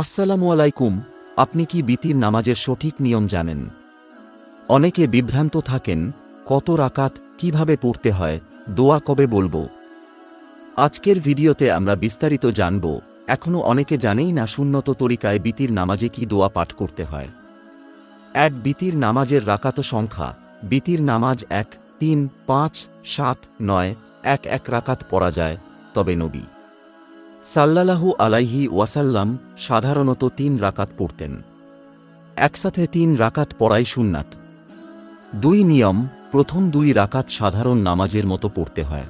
আসসালামু আলাইকুম, আপনি কি বিতির নামাজের সঠিক নিয়ম জানেন? অনেকে বিভ্রান্ত থাকেন, কত রাকাত, কীভাবে পড়তে হয়, দোয়া কবে বলব? আজকের ভিডিওতে আমরা বিস্তারিত জানব এখনও অনেকে জানেই না সুন্নত তরিকায় বিতির নামাজে কি দোয়া পাঠ করতে হয়। এক, বিতির নামাজের রাকাত সংখ্যা, বিতির নামাজ এক, তিন, পাঁচ, সাত, নয়, এক এক রাকাত পড়া যায়, তবে নবী সাল্লাল্লাহু আলাইহি ওয়াসাল্লাম সাধারণত তিন রাকাত পড়তেন। একসাথে তিন রাকাত পড়াই সুন্নাত। দুই নিয়ম, প্রথম দুই রাকাত সাধারণ নামাজের মতো পড়তে হয়।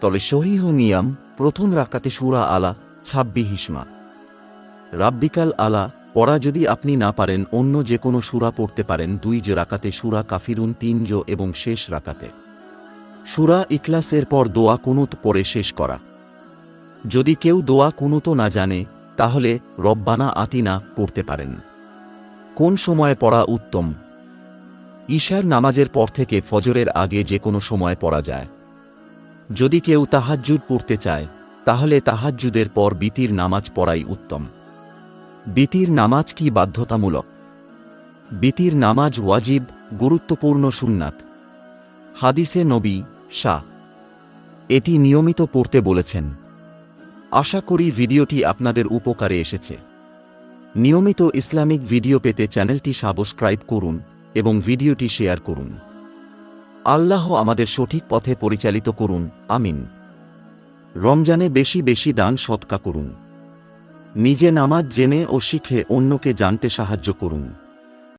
তবে সহিহ নিয়ম, প্রথম রাকাতে সুরা আলা ছাব্বি হিসমা রাব্বিকাল আলা, পড়া যদি আপনি না পারেন, অন্য যে কোনো সুরা পড়তে পারেন, দুই যে রাকাতে সুরা কাফিরুন, তিন জো এবং শেষ রাকাতে। সুরা ইকলাসের পর দোয়া কুনুত পড়ে শেষ করা। যদি কেউ দোয়া কুনুতো না জানে, তাহলে রব্বানা আতিনা পড়তে পারেন। কোন সময়ে পড়া উত্তম? ঈশার নামাজের পর থেকে ফজরের আগে যে কোনো সময় পড়া যায়। যদি কেউ তাহাজ্জুদ পড়তে চায়, তাহলে তাহাজ্জুদের পর বিতির নামাজ পড়াই উত্তম। বিতির নামাজ কি বাধ্যতামূলক? বিতির নামাজ ওয়াজিব, গুরুত্বপূর্ণ সুন্নাত। হাদিসে নবী শাহ। এটি নিয়মিত পড়তে বলেছেন। আশা করি ভিডিওটি আপনাদের উপকারে এসেছে। নিয়মিত ইসলামিক ভিডিও পেতে চ্যানেলটি সাবস্ক্রাইব করুন এবং ভিডিওটি শেয়ার করুন। আল্লাহ আমাদের সঠিক পথে পরিচালিত করুন, আমিন। রমজানে বেশি বেশি দান সৎকা করুন। নিজে নামাজ জেনে ও শিখে অন্যকে জানতে সাহায্য করুন।